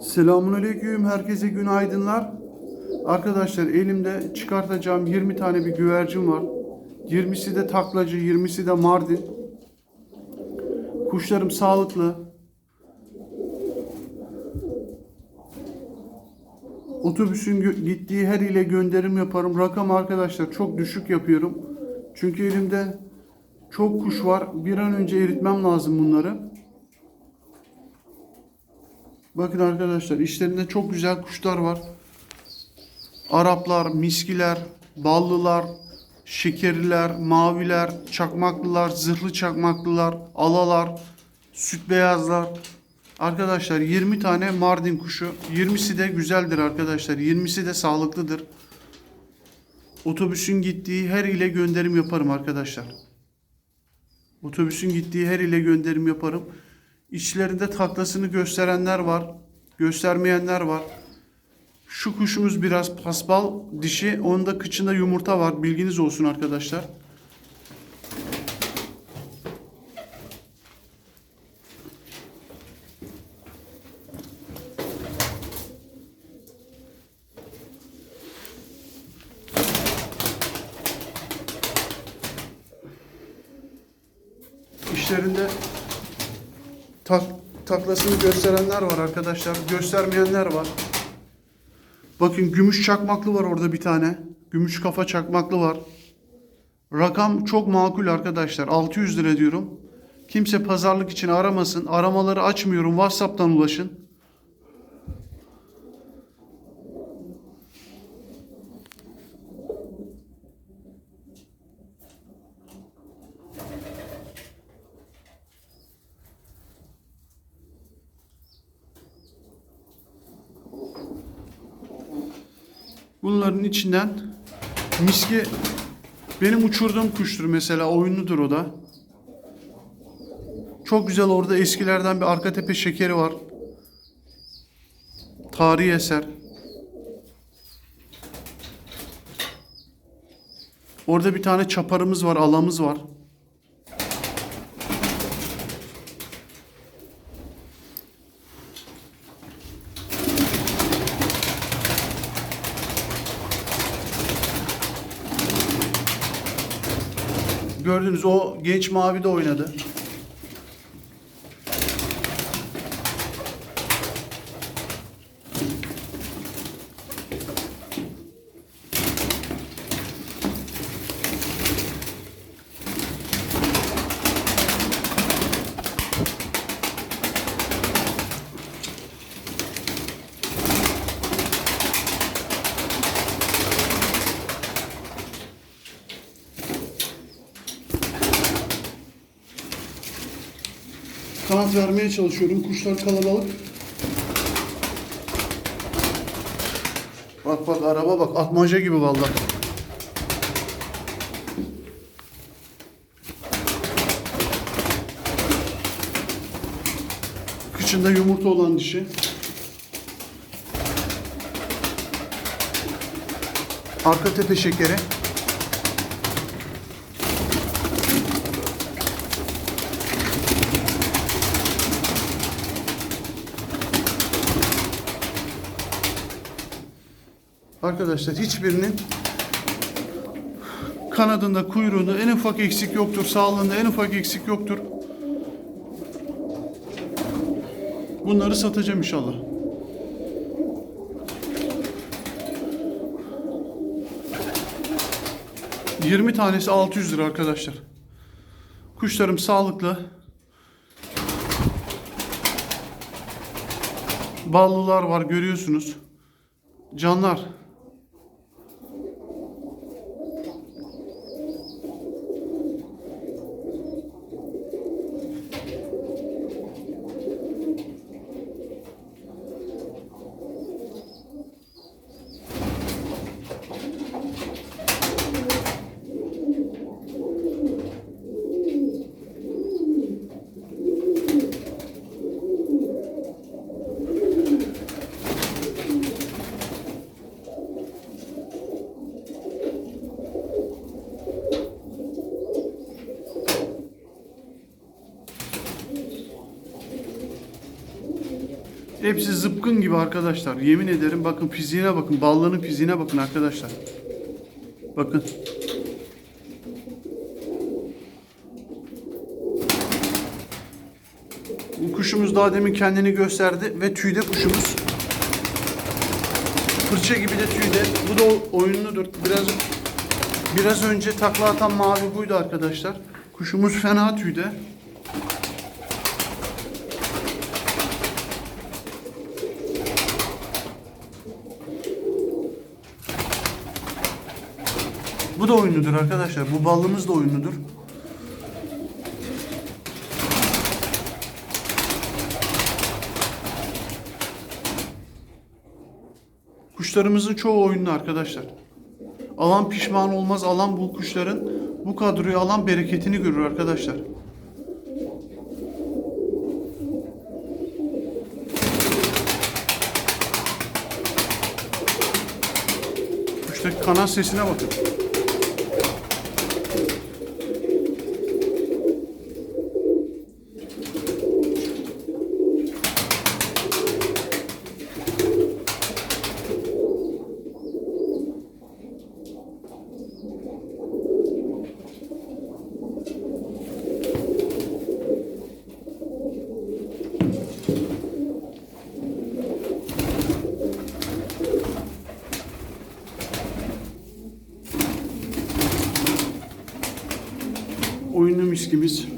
Selamünaleyküm. Herkese günaydınlar. Arkadaşlar elimde çıkartacağım 20 tane bir güvercin var. 20'si de taklacı, 20'si de mardin. Kuşlarım sağlıklı. Otobüsün gittiği her ile gönderim yaparım. Rakam arkadaşlar çok düşük yapıyorum. Çünkü elimde çok kuş var. Bir an önce eritmem lazım bunları. Bakın arkadaşlar işlerinde çok güzel kuşlar var. Araplar, miskiler, ballılar, şekerliler, maviler, çakmaklılar, zırhlı çakmaklılar, alalar, süt beyazlar. Arkadaşlar 20 tane Mardin kuşu. 20'si de güzeldir arkadaşlar. 20'si de sağlıklıdır. Otobüsün gittiği her ile gönderim yaparım arkadaşlar. Otobüsün gittiği her ile gönderim yaparım. İçlerinde taklasını gösterenler var. Göstermeyenler var. Şu kuşumuz biraz paspal dişi. Onun da kıçında yumurta var. Bilginiz olsun arkadaşlar. İşlerinde tak, taklasını gösterenler var arkadaşlar. Göstermeyenler var. Bakın gümüş çakmaklı var orada bir tane. Gümüş kafa çakmaklı var. Rakam çok makul arkadaşlar. 600 lira diyorum. Kimse pazarlık için aramasın. Aramaları açmıyorum. WhatsApp'tan ulaşın. Bunların içinden miski benim uçurduğum kuştur mesela oyunludur o da. Çok güzel orada eskilerden bir arka tepe şekeri var. Tarihi eser. Orada bir tane çaparımız var, alamız var. Gördünüz o genç mavi de oynadı. Kanat vermeye çalışıyorum. Kuşlar kalabalık. Bak bak araba bak atmaca gibi vallahi. Kıçında yumurta olan dişi. Arka tepe şekeri. Arkadaşlar hiçbirinin kanadında, kuyruğunda en ufak eksik yoktur. Sağlığında en ufak eksik yoktur. Bunları satacağım inşallah. Yirmi tanesi 600 lira arkadaşlar. Kuşlarım sağlıklı. Ballılar var görüyorsunuz. Canlar. Hepsi zıpkın gibi arkadaşlar. Yemin ederim bakın fiziğine bakın. Ballının fiziğine bakın arkadaşlar. Bakın. Bu kuşumuz daha demin kendini gösterdi ve tüyde kuşumuz. Fırça gibi de tüyde. Bu da oyunludur. Biraz biraz önce takla atan mavi buydu arkadaşlar. Kuşumuz fena tüyde. Bu da oyunludur arkadaşlar. Bu ballımız da oyunludur. Kuşlarımızın çoğu oyunlu arkadaşlar. Alan pişman olmaz. Alan bu kuşların bu kadroyu alan bereketini görür arkadaşlar. Kuştaki kanat sesine bakın. Oyunlu miskimiz.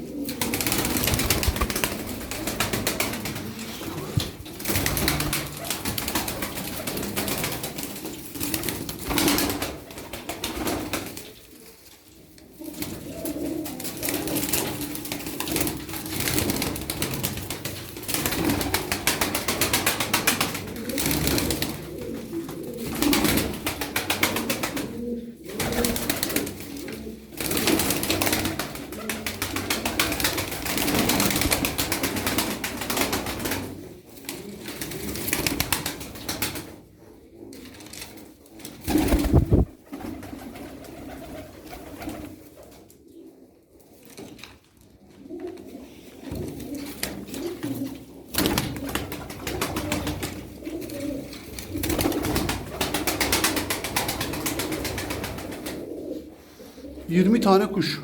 Yirmi tane kuş.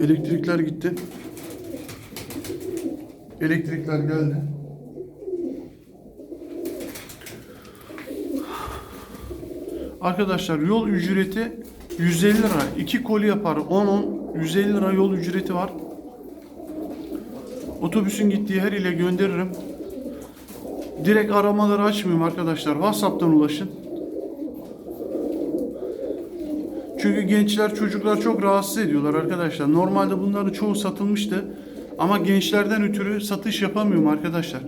Elektrikler gitti. Elektrikler geldi. Arkadaşlar yol ücreti 150 lira. 2 koli yapar. 10 10 150 lira yol ücreti var. Otobüsün gittiği her ile gönderirim. Direkt aramaları açmıyorum arkadaşlar. WhatsApp'tan ulaşın. Çünkü gençler, çocuklar çok rahatsız ediyorlar arkadaşlar. Normalde bunların çoğu satılmıştı. Ama gençlerden ötürü satış yapamıyorum arkadaşlar.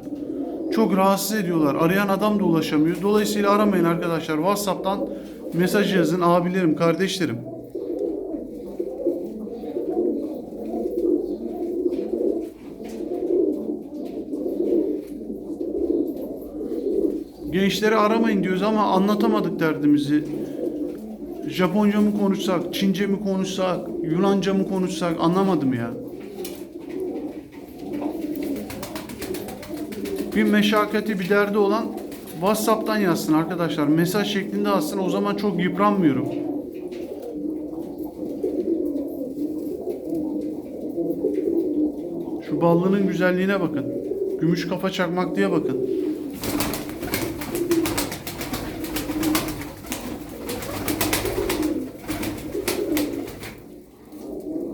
Çok rahatsız ediyorlar. Arayan adam da ulaşamıyor. Dolayısıyla aramayın arkadaşlar. WhatsApp'tan mesaj yazın abilerim, kardeşlerim. Gençleri aramayın diyoruz ama anlatamadık derdimizi. Japonca mı konuşsak, Çince mi konuşsak, Yunanca mı konuşsak anlamadım ya. Bir meşakkati bir derdi olan WhatsApp'tan yazsın arkadaşlar. Mesaj şeklinde alsın o zaman çok yıpranmıyorum. Şu ballının güzelliğine bakın. Gümüş kafa çakmak diye bakın.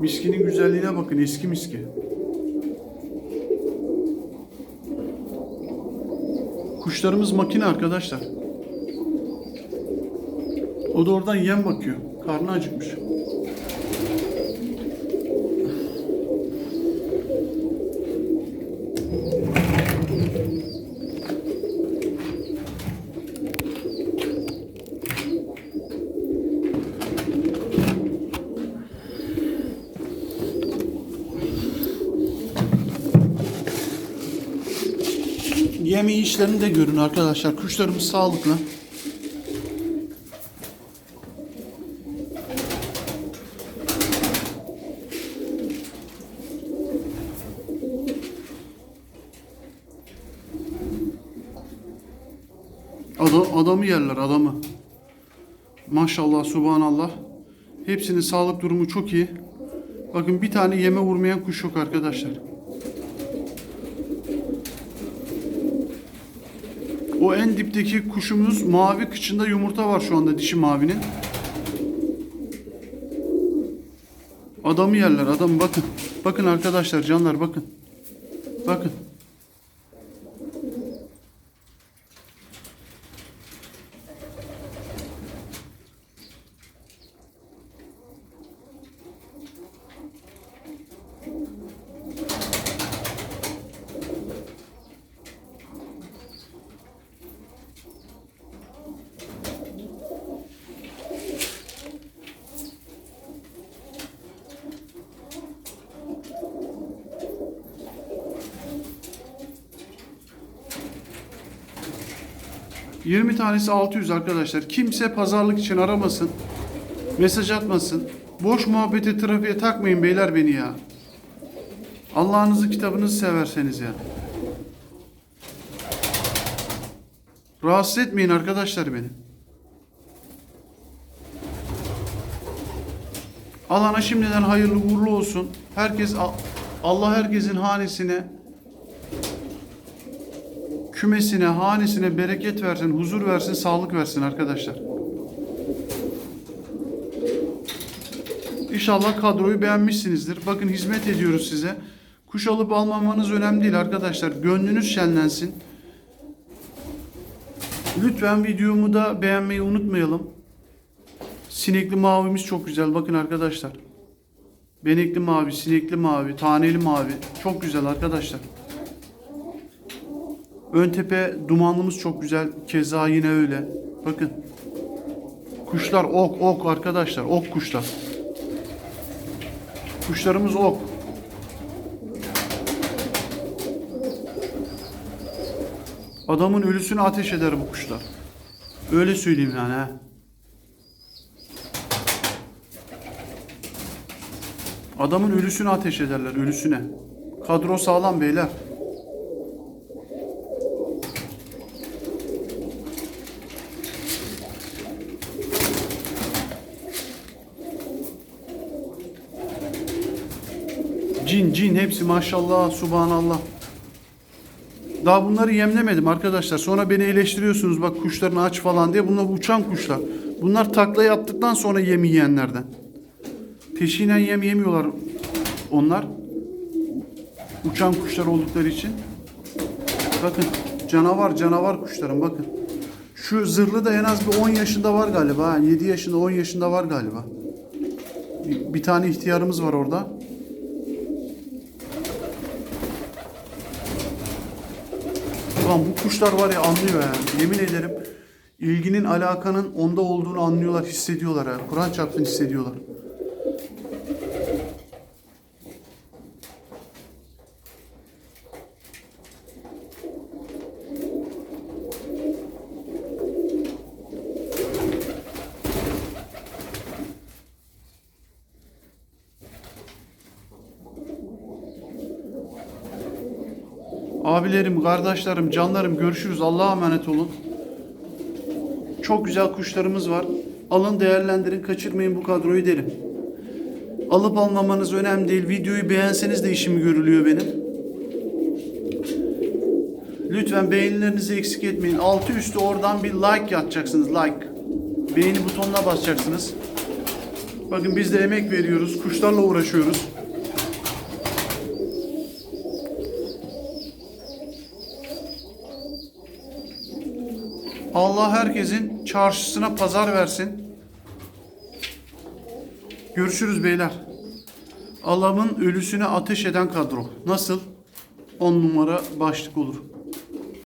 Miskinin güzelliğine bakın eski miski. Kuşlarımız makine arkadaşlar. O da oradan yem bakıyor. Karnı acıkmış. Yemi işlerini de görün arkadaşlar. Kuşlarımız sağlıklı. Adam, adamı yerler adamı. Maşallah subhanallah. Hepsinin sağlık durumu çok iyi. Bakın bir tane yeme vurmayan kuş yok arkadaşlar. O en dipteki kuşumuz mavi kıçında yumurta var şu anda dişi mavinin. Adamı yerler adam bakın. Bakın arkadaşlar canlar bakın. Bakın. ...20 tanesi 600 arkadaşlar. Kimse pazarlık için aramasın. Mesaj atmasın. Boş muhabbete trafiğe takmayın beyler beni ya. Allah'ınızı kitabınızı severseniz ya. Rahatsız etmeyin arkadaşlar beni. Alana şimdiden hayırlı uğurlu olsun. Herkes Allah herkesin hanesine kümesine, hanesine bereket versin, huzur versin, sağlık versin arkadaşlar. İnşallah kadroyu beğenmişsinizdir. Bakın hizmet ediyoruz size. Kuş alıp almamanız önemli değil arkadaşlar. Gönlünüz şenlensin. Lütfen videomu da beğenmeyi unutmayalım. Sinekli mavimiz çok güzel. Bakın arkadaşlar. Benekli mavi, sinekli mavi, taneli mavi. Çok güzel arkadaşlar. Ön tepe dumanlımız çok güzel. Keza yine öyle. Bakın. Kuşlar ok ok arkadaşlar. Ok kuşlar. Kuşlarımız ok. Adamın ölüsünü ateş eder bu kuşlar. Öyle söyleyeyim yani ha. Adamın ölüsünü ateş ederler, ölüsüne. Kadro sağlam beyler. Cin cin hepsi maşallah subhanallah. Daha bunları yemlemedim arkadaşlar. Sonra beni eleştiriyorsunuz bak kuşlarını aç falan diye. Bunlar uçan kuşlar. Bunlar takla yaptıktan sonra yem yiyenlerden. Peşinen yem yemiyorlar onlar. Uçan kuşlar oldukları için. Bakın canavar canavar kuşlarım bakın. Şu zırhlı da en az bir 10 yaşında var galiba. ha. 7 yaşında 10 yaşında var galiba. Bir tane ihtiyarımız var orada. Ulan bu kuşlar var ya anlıyor yani. Yemin ederim ilginin alakanın onda olduğunu anlıyorlar, hissediyorlar ha. Kur'an çarpsın hissediyorlar. Abilerim, kardeşlerim, canlarım görüşürüz. Allah'a emanet olun. Çok güzel kuşlarımız var. Alın değerlendirin, kaçırmayın bu kadroyu derim. Alıp almamanız önemli değil. Videoyu beğenseniz de işimi görülüyor benim. Lütfen beğenilerinizi eksik etmeyin. Altı üstü oradan bir like yatacaksınız. Like. Beğeni butonuna basacaksınız. Bakın biz de emek veriyoruz. Kuşlarla uğraşıyoruz. Allah herkesin çarşısına pazar versin. Görüşürüz beyler. Allah'ın ölüsüne ateş eden kadro. Nasıl? 10 numara başlık olur.